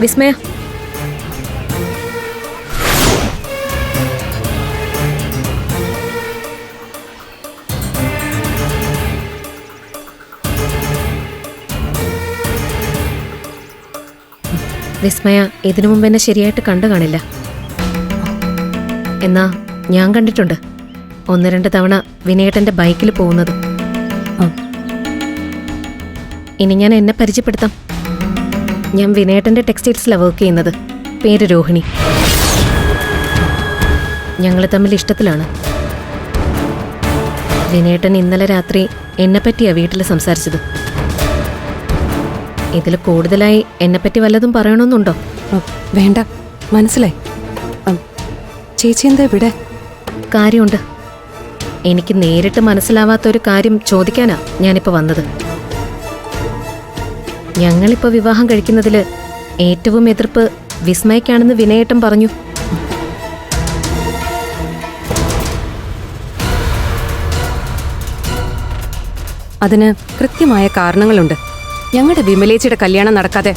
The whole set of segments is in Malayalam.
വിസ്മയ. വിസ്മയ ഇതിനു മുമ്പ് എന്നെ ശരിയായിട്ട് കണ്ടു കാണില്ല. എന്നാ ഞാൻ കണ്ടിട്ടുണ്ട്. ഒന്ന് രണ്ട് തവണ വിനയേട്ടന്റെ ബൈക്കിൽ പോകുന്നത്. ഇനി ഞാൻ എന്നെ പരിചയപ്പെടുത്താം. ഞാൻ വിനേട്ടന്റെ ടെക്സ്റ്റൈൽസിലാണ് വർക്ക് ചെയ്യുന്നത്. പേര് രോഹിണി. ഞങ്ങൾ തമ്മിൽ ഇഷ്ടത്തിലാണ്. വിനേട്ടൻ ഇന്നലെ രാത്രി എന്നെപ്പറ്റിയാണ് വീട്ടിൽ സംസാരിച്ചത്. ഇതിൽ കൂടുതലായി എന്നെപ്പറ്റി വല്ലതും പറയണമെന്നുണ്ടോ വേണ്ട. മനസ്സിലായി. ചേച്ചി എന്താ ഇവിടെ? കാര്യമുണ്ട്. എനിക്ക് നേരിട്ട് മനസ്സിലാവാത്ത ഒരു കാര്യം ചോദിക്കാനാ ഞാനിപ്പോൾ വന്നത്. ഞങ്ങളിപ്പോ വിവാഹം കഴിക്കുന്നതിൽ ഏറ്റവും എതിർപ്പ് വിസ്മയക്കാണെന്ന് വിനയേട്ടൻ പറഞ്ഞു. അതിന് കൃത്യമായ കാരണങ്ങളുണ്ട്. ഞങ്ങളുടെ വിമലേച്ചിയുടെ കല്യാണം നടക്കാതെ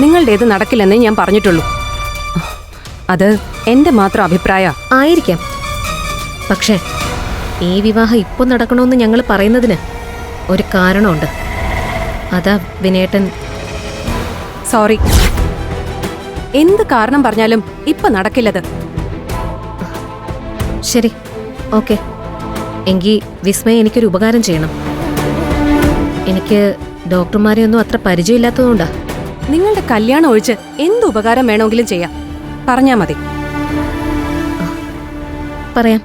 നിങ്ങളുടേത് നടക്കില്ലെന്നേ ഞാൻ പറഞ്ഞിട്ടുള്ളൂ. അത് എന്റെ മാത്രം അഭിപ്രായ. ആയിരിക്കാം. പക്ഷേ ഈ വിവാഹം ഇപ്പോൾ നടക്കണമെന്ന് ഞങ്ങൾ പറയുന്നതിന് ഒരു കാരണമുണ്ട്. അതാ വിനേട്ടൻ സോറി. എന്ത് കാരണം പറഞ്ഞാലും ഇപ്പൊ നടക്കില്ലത്. ശരി. ഓക്കെ. എങ്കിൽ വിസ്മയ എനിക്കൊരു ഉപകാരം ചെയ്യണം. എനിക്ക് ഡോക്ടർമാരെ ഒന്നും അത്ര പരിചയമില്ലാത്തതുകൊണ്ടാ. നിങ്ങളുടെ കല്യാണം ഒഴിച്ച് എന്ത് ഉപകാരം വേണമെങ്കിലും ചെയ്യാം. പറഞ്ഞാ മതി. പറയാം.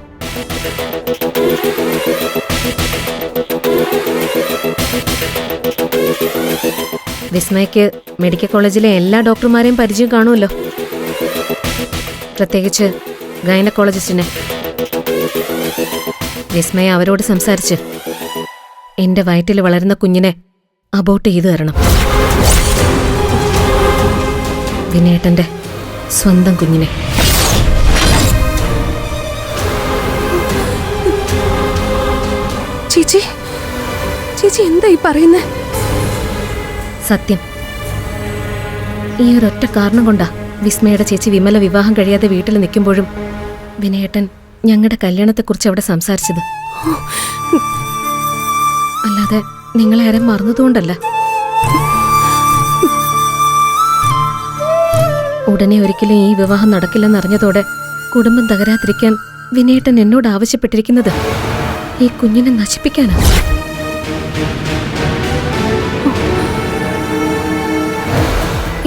വിസ്മയക്ക് മെഡിക്കൽ കോളേജിലെ എല്ലാ ഡോക്ടർമാരെയും പരിചയം കാണുമല്ലോ. പ്രത്യേകിച്ച് ഗൈനക്കോളജിസ്റ്റിനെ. വിസ്മയ അവരോട് സംസാരിച്ച് എന്റെ വയറ്റിൽ വളരുന്ന കുഞ്ഞിനെ അബോട്ട് ചെയ്തു തരണം. വിനേട്ടന്റെ സ്വന്തം കുഞ്ഞിനെ. ചേച്ചി ചേച്ചി എന്തായി ഈ പറയുന്നേ? സത്യം. ഈ ഒരൊറ്റ കാരണം കൊണ്ടാ വിസ്മയുടെ ചേച്ചി വിമല വിവാഹം കഴിയാതെ വീട്ടിൽ നിൽക്കുമ്പോഴും വിനയേട്ടൻ ഞങ്ങളുടെ കല്യാണത്തെക്കുറിച്ച് അവിടെ സംസാരിച്ചത്. അല്ലാതെ നിങ്ങളെ ആരും മറന്നതുകൊണ്ടല്ല. ഉടനെ ഒരിക്കലും ഈ വിവാഹം നടക്കില്ലെന്നറിഞ്ഞതോടെ കുടുംബം തകരാതിരിക്കാൻ വിനയേട്ടൻ എന്നോട് ആവശ്യപ്പെട്ടിരിക്കുന്നത് ഈ കുഞ്ഞിനെ നശിപ്പിക്കാനാ.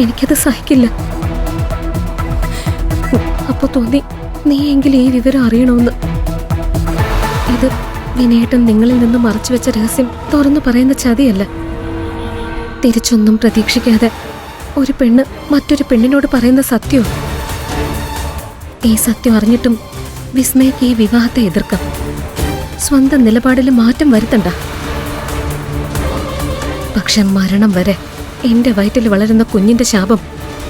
എനിക്കത് സഹിക്കില്ല. അപ്പൊ തോന്നി നീ എങ്കിലും ഈ വിവരം അറിയണമെന്ന്. ഇത് വിനയേട്ടൻ നിങ്ങളിൽ നിന്ന് മറച്ചു വെച്ച രഹസ്യം തുറന്നു പറയുന്ന ചതിയല്ല. തിരിച്ചൊന്നും പ്രതീക്ഷിക്കാതെ ഒരു പെണ്ണ് മറ്റൊരു പെണ്ണിനോട് പറയുന്ന സത്യവും ഈ സത്യം അറിഞ്ഞിട്ടും വിസ്മയ്ക്ക് ഈ വിവാഹത്തെ എതിർക്കാം. സ്വന്തം നിലപാടിൽ മാറ്റം വരുത്തണ്ട. പക്ഷെ മരണം വരെ എന്റെ വയറ്റിൽ വളരുന്ന കുഞ്ഞിന്റെ ശാപം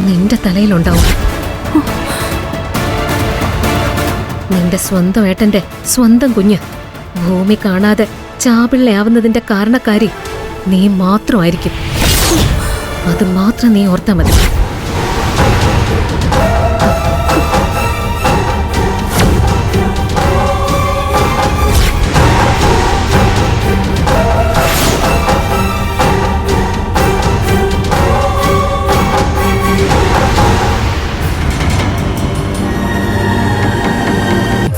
നിന്റെ തലയിലുണ്ടാവും. നിന്റെ സ്വന്തം ഏട്ടന്റെ സ്വന്തം കുഞ്ഞ് ഭൂമി കാണാതെ ചാപിള്ളയാവുന്നതിന്റെ കാരണക്കാരി നീ മാത്രമായിരിക്കും. അത് മാത്രം നീ ഓർത്താ മതി.